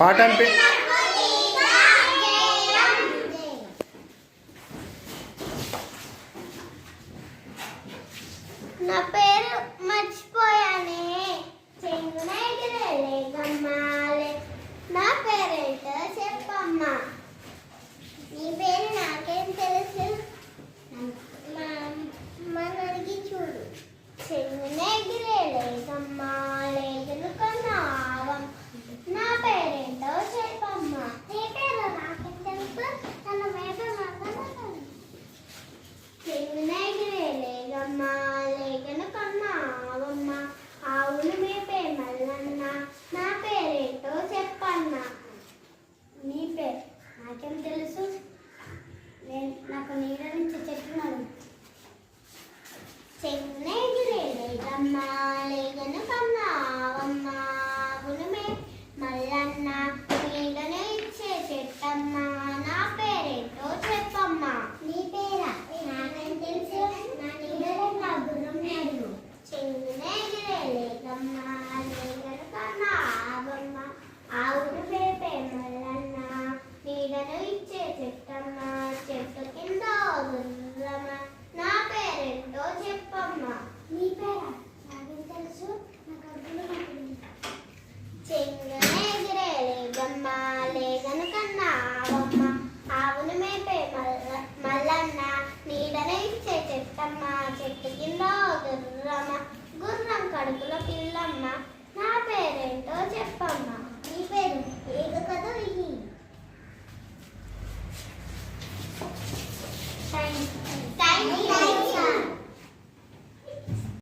పాట అంటే నా పేరు మర్చిపోయానే. చెంగునైగమ్మాలే నా పేరేంటో చెప్పమ్మా. నీ పేరు నాకేం తెలుసు? మా అమ్మని అడిగి చూడు. లేదమ్మా లేదనుకున్నా அம்மாலேகன మేదనకన్న ఆవమ్మ ఆవును మేపే మల్ల మల్లన్న నీడనే ఇచ్చే చెట్టమ్మ చెట్టు కింద